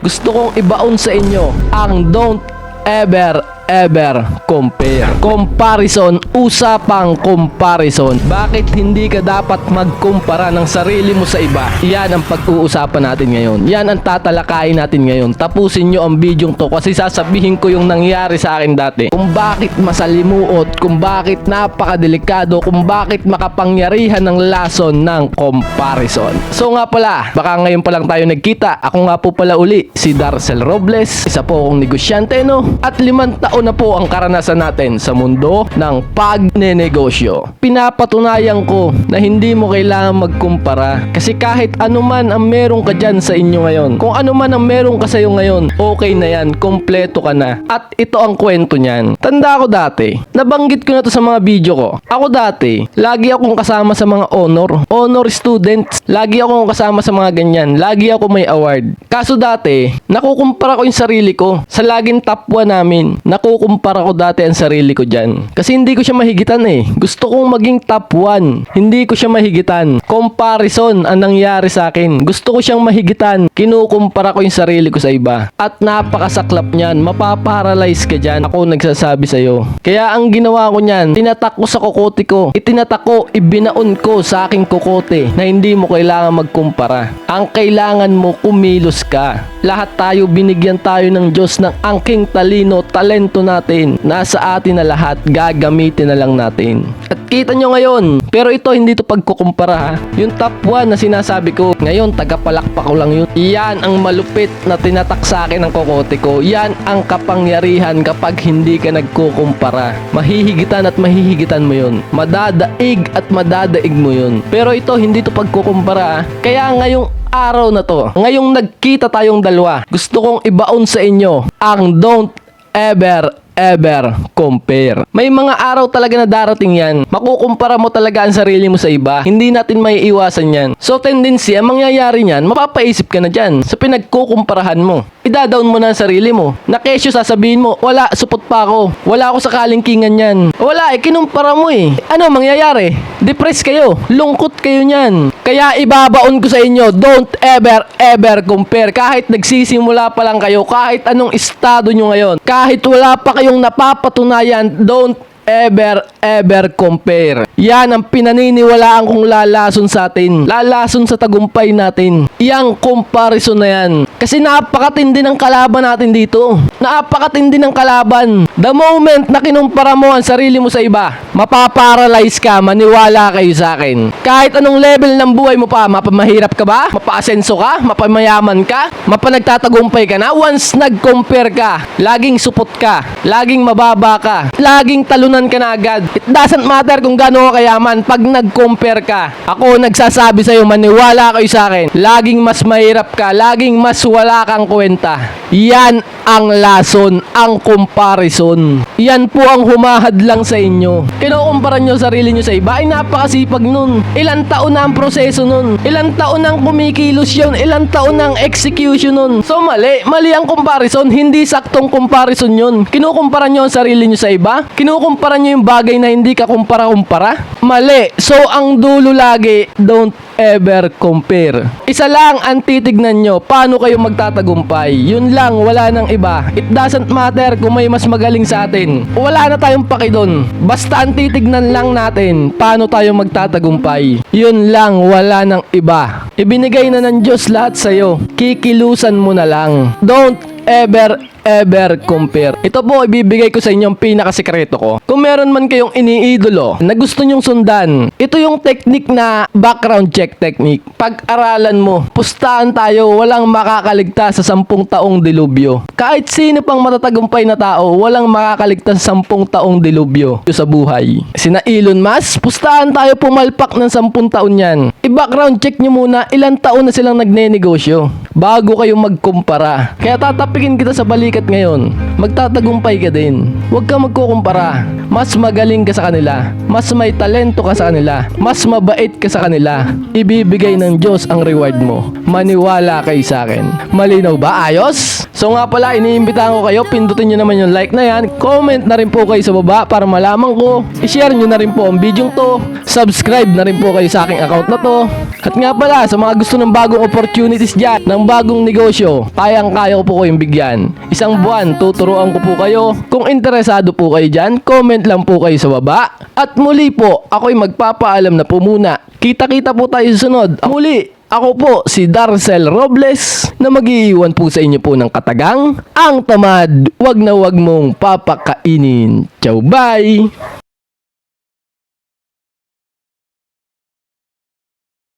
Gusto kong ibaon sa inyo ang don't ever ever compare. Comparison, usapang comparison. Bakit hindi ka dapat magkumpara ng sarili mo sa iba? Yan ang pag-uusapan natin ngayon. Yan ang tatalakayin natin ngayon. Tapusin nyo ang video to kasi sasabihin ko yung nangyari sa akin dati. Kung bakit masalimuot, kung bakit napakadelikado, kung bakit makapangyarihan ng lason ng comparison. So nga pala, baka ngayon pa lang tayo nagkita. Ako nga po pala uli, si Darcel Robles. Isa po akong negosyante, no? At limang taon na po ang karanasan natin sa mundo ng pagnenegosyo. Pinapatunayan ko na hindi mo kailangan magkumpara. Kasi kahit ano man ang meron ka dyan sa inyo ngayon, kung ano man ang meron ka sa'yo ngayon, okay na yan, kompleto ka na. At ito ang kwento niyan. Tanda ko dati, nabanggit ko na to sa mga video ko. Ako dati, lagi akong kasama sa mga honor, honor students. Lagi akong kasama sa mga ganyan. Lagi ako may award. Kaso dati, nakukumpara ko yung sarili ko sa laging top 1 namin. Nakukumpara ko dati ang sarili ko dyan. Kasi hindi ko siya mahigitan eh. Gusto kong maging top 1. Hindi ko siya mahigitan. Comparison ang nangyari sa akin. Gusto ko siyang mahigitan. Kinukumpara ko yung sarili ko sa iba. At napakasaklap niyan. Mapaparalyze ka dyan. Ako nagsasabi sa'yo. Kaya ang ginawa ko niyan, tinatak ko sa kokote ko. Itinatak ko, ibinaon ko sa aking kokote na hindi mo kailangan magkumpara. Ang kailangan mo, kumilos ka. Lahat tayo, binigyan tayo ng Diyos ng angking talino, talento natin. Nasa atin na lahat, gagamitin na lang natin. At kita nyo ngayon, pero ito hindi to pagkukumpara ha. Yung top 1 na sinasabi ko, ngayon tagapalakpak ko lang yun. Yan ang malupit na tinatak sa akin ng kokote ko. Yan ang kapangyarihan kapag hindi ka nagkukumpara. Mahihigitan at mahihigitan mo yun. Madadaig at madadaig mo yun. Pero ito hindi to pagkukumpara ha. Kaya ngayong araw na to, ngayong nagkita tayong dalawa, gusto kong ibaon sa inyo ang don't ever ever compare. May mga araw talaga na darating yan. Makukumpara mo talaga ang sarili mo sa iba. Hindi natin may iwasan yan. So tendency, ang mangyayari niyan, mapapaisip ka na dyan sa pinagkukumparahan mo. Idadown mo na ang sarili mo. Na kesyo sasabihin mo, wala, supot pa ako. Wala ako sa kalingkingan yan. Wala eh, kinumpara mo eh. Ano mangyayari? Depress kayo. Lungkot kayo niyan. Kaya ibabaon ko sa inyo, don't ever, ever compare. Kahit nagsisimula pa lang kayo, kahit anong estado nyo ngayon, kahit wala pa kayong napapatunayan, don't ever, ever compare. Yan ang pinaniniwalaan kong lalason sa atin. Lalason sa tagumpay natin. Yang comparison na yan. Kasi napakatindi ng kalaban natin dito. Napakatindi ng kalaban. The moment na kinumpara mo ang sarili mo sa iba, mapaparalyze ka, maniwala kayo sa akin. Kahit anong level ng buhay mo pa, mapamahirap ka ba? Mapaasenso ka? Mapamayaman ka? Mapanagtatagumpay ka na? Once nag-compare ka, laging supot ka, laging mababa ka, laging talunan ka na agad. It doesn't matter kung gaano ka kayaman pag nag-compare ka. Ako nagsasabi sa'yo, maniwala kayo sa akin. Laging mas mahirap ka, laging mas wala kang kwenta. Yan ang lason, ang comparison. Yan po ang humahadlang sa inyo. Kinukumpara nyo sarili nyo sa iba, ay napakasipag nun. Ilang taon na ang proseso nun. Ilang taon nang kumikilos yun. Ilang taon ng execution nun. So mali, mali ang comparison. Hindi saktong comparison yun. Kinukumpara nyo ang sarili nyo sa iba. Kinukumpara nyo yung bagay na hindi ka kumpara-kumpara. Mali. So ang dulo lagi, don't ever compare. Isa lang ang titignan nyo, paano kayo magtatagumpay. Yun lang, wala nang iba. It doesn't matter kung may mas magaling sa atin. Wala na tayong paki doon. Basta ang titignan lang natin, paano tayo magtatagumpay. Yun lang, wala nang iba. Ibinigay na ng Diyos lahat sa'yo. Kikilusan mo na lang. Don't ever ever compare. Ito po ibibigay ko sa inyo ang pinakasekreto ko. Kung meron man kayong iniidolo na gusto nyong sundan, ito yung technique na background check technique. Pag-aralan mo, pustahan tayo, walang makakaligtas sa sampung taong dilubyo. Kahit sino pang matatagumpay na tao, walang makakaligtas sa sampung taong dilubyo sa buhay. Sina Elon Musk, pustahan tayo pumalpak ng sampung taon yan. I-background check nyo muna ilang taon na silang nagnenegosyo bago kayo magkumpara. Kaya tatapikin kita sa balikat ngayon. Magtatagumpay ka din. Huwag ka magkukumpara. Mas magaling ka sa kanila. Mas may talento ka sa kanila. Mas mabait ka sa kanila. Ibibigay ng Diyos ang reward mo. Maniwala kayo sa akin. Malinaw ba? Ayos? So nga pala, iniimbitahan ko kayo, pindutin nyo naman yung like na yan. Comment na rin po kayo sa baba para malaman ko. I-share nyo na rin po ang video to. Subscribe na rin po kayo sa aking account na to. At nga pala, sa mga gusto ng bagong opportunities dyan, ng bagong negosyo, kayang-kaya ko po kayong bigyan. Isang buwan, tuturuan ko po kayo. Kung interesado po kayo dyan, comment lang po kayo sa baba. At muli po, ako'y magpapaalam na po muna. Kita-kita po tayo sunod. Muli, ako po si Darcel Robles na mag-iiwan po sa inyo po ng katagang ang tamad, wag na wag mong papakainin. Ciao, bye!